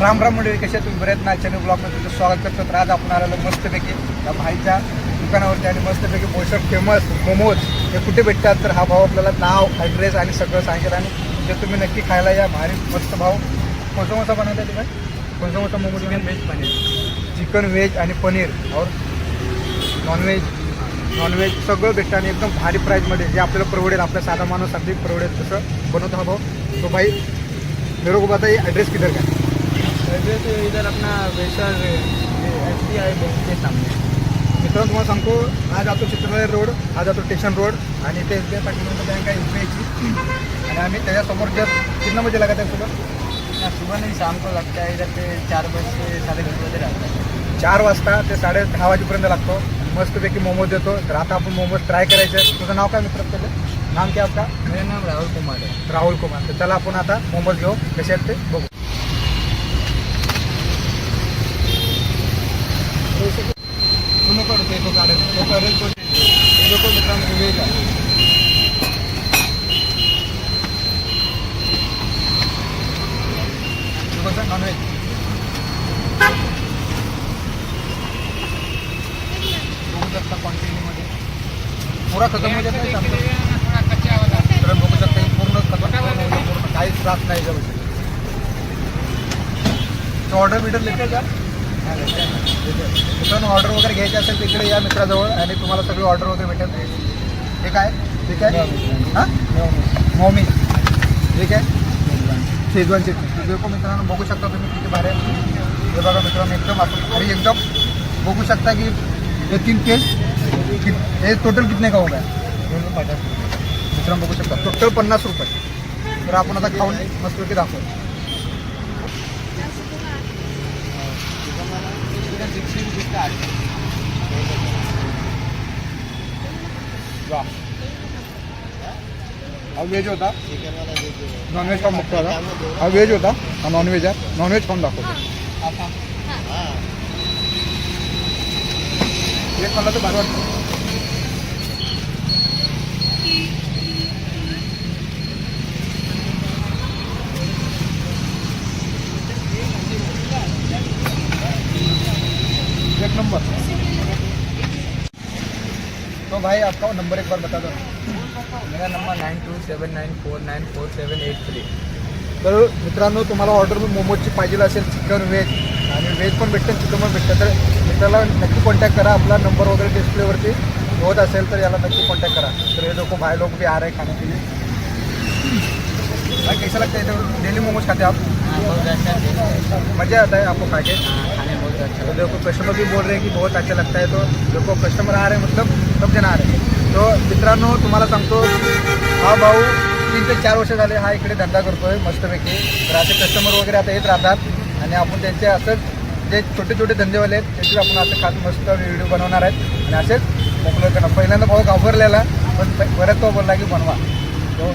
राम राम मंडळी कशा तुम्ही? बरेच ना चॅनल ब्लॉगमध्ये तुमचं स्वागत करतो. तर आज आपण आलेलो मस्तपैकी त्या भाईच्या दुकानावरती आणि मस्तपैकी बोईसर फेमस मोमोज हे कुठे भेटतात? तर हा भाऊ आपल्याला नाव ॲड्रेस आणि सगळं सांगेल आणि ते तुम्ही नक्की खायला या. भारी मस्त भाऊ. कोणता मोठा बनवता तुम्ही कोणता मोठा momos chicken veg paneer. Chicken veg आणि पनीर. और नॉनव्हेज नॉनव्हेज सगळं भेटतं आणि एकदम भारी प्राईजमध्ये जे आपल्याला परवडेल आपल्या साधा माणूस अगदी परवडेल तसं बनवतो हा भाऊ. तो भाई मेरे को बताइए एड्रेस किधर का? एड्रेस इधर अपना बेसर एस बी आई बैंक के सामने। मित्रांनो तुम्हाला सांगतो आज जातो चित्रनगर रोड आज जातो स्टेशन रोड आणि इथे एस बी आय पाठीमागं बँक आहे एस बी आयची आणि आम्ही त्याच्यासमोर जर कितना बजे लागत आहे सुबह? सुबह नहीं शाम को लगता है इधर पे चार बजे साढ़े दस बजे चार वाजता ते साडे दहा वाजेपर्यंत लागतो. मस्तपैकी मोमोज देतो. तर आता आपण मोमोज ट्राय करायचे. तुझं नाव काय मित्र? आपल्याला नाम क्या आपका? मेरा नाम राहुल कुमार है। राहुल कुमार. तर चला आपण आता मोमोज घेऊ. कसे आहेत ते? बघू. तुम्ही ते तो गार्डन तो करेल तो. हे लोक मित्रांनो वेज आहे नॉनव्हेज बघू शकता क्वांटिटीमध्ये पुरा खतम हो जातं तर बघू शकता पूर्ण खतम काहीच त्रास नाही जाऊ ऑर्डर बिर्डर लेते का? मित्रांनो ऑर्डर वगैरे घ्यायची असेल तर इकडे या मित्राजवळ आणि तुम्हाला सगळी ऑर्डर वगैरे भेटेल हे काय? हे काय? हां? मॉमी. हे काय? शेजवान चटणी देखो मित्रांनो बघू शकता तुम्ही किती भारी आहे. हे बघा मित्रांनो एकदम असं भारी एकदम बघू शकता की हे तीन पीस कि- हे टोटल कितने का होगा मित्रांनो बघू शकता. टोटल पन्नास रुपये. तर आपण आता खाऊन मस्तपैकी दाखवू. वा हा व्हेज होता. नॉनव्हेज खाऊन बघतो आता हा व्हेज होता. हा नॉनव्हेज आहे. नॉनव्हेज खाऊन दाखवतो एक मला तर भारी वाटतं. एक नंबर. तो भाई आपका नंबर एक बार बता दो। मेरा number nine two seven nine four nine four seven eight three. तर मित्रांनो तुम्हाला ऑर्डर मोमोजची पाहिजे असेल चिकन व्हेज आणि व्हेज पण भेटतं चिकन पण भेटतं. तर मित्राला नक्की कॉन्टॅक्ट करा. आपला नंबर वगैरे डिस्प्लेवरती होत असेल तर याला नक्की कॉन्टॅक्ट करा. तर ये लोग भाई लोग भी आ रहे हैं खाने के लिए कैसा लगता है डेली मोमोज खाते हैं आप? हाँ बहुत अच्छा है मज़ा आता है आपको खा के हाँ अच्छा तो देखो कस्टमर भी बोल रहे हैं की बहुत अच्छा लगता है तो देखो कस्टमर आ रहे हैं मतलब सब जण आ रहे हैं। तो मित्रांनो तुम्हाला सांगतो हा भाऊ तीन ते चार वर्ष झाले हा इकडे धंदा करतोय मस्तपैकी. तर असे कस्टमर वगैरे आता येत राहतात आणि आपण त्यांचे असंच जे छोटे छोटे धंदेवाले आहेत त्याचे आपण असं खास मस्त व्हिडिओ बनवणार आहेत. आणि असेच मोकळं करणार पहिल्यांदा भाऊ घाबरलेला पण परत तो बोलला की बनवा. तो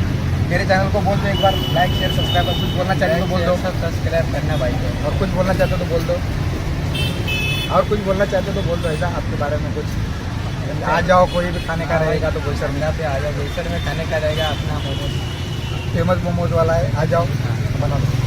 मेरे चैनल को बोल दो एक बार लाइक शेयर सब्सक्राइब और कुछ बोलना चाहते हो तो बोल दो सब्सक्राइब करना भाई और कुछ बोलना चाहते तो बोल दो और कुछ बोलना चाहते हो तो बोल ऐसा आपके बारे में कुछ। आ जाओ कोई भी खाने का रहेगा तो शर्मिला यहाँ पे आ जाओ बेसर में खाने का रहेगा अपना मोमोज। फेमस मोमोज वाला है आ जाओ। बना दो